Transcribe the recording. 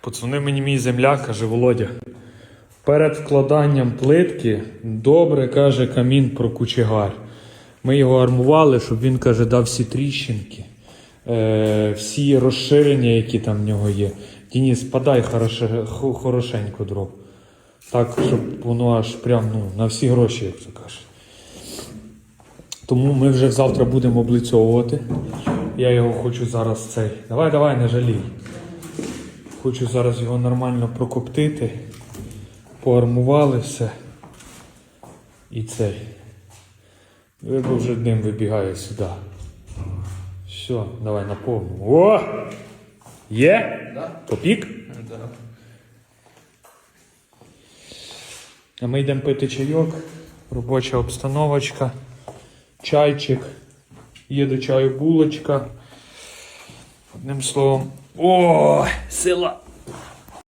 Подзвонив мені мій земляк, каже Володя. Перед вкладанням плитки добре каже камін про кучегар. Ми його армували, щоб він каже, дав всі тріщинки, е, всі розширення, які там в нього є. Дініс, подай хороше, хорошенько дров. Так, щоб воно аж прям ну, на всі гроші, як то кажуть. Тому ми вже завтра будемо облицьовувати. Я його хочу зараз цей. Давай, давай, не жалій. Хочу зараз його нормально прокоптити. Поармували все. І цей. Ви бо вже дим вибігає сюди. Все, давай на повну. О! Є? Да? Попік? Да. А ми йдемо пити чайок, робоча обстановочка, чайчик, є до чаю булочка. Одним словом. О, сила!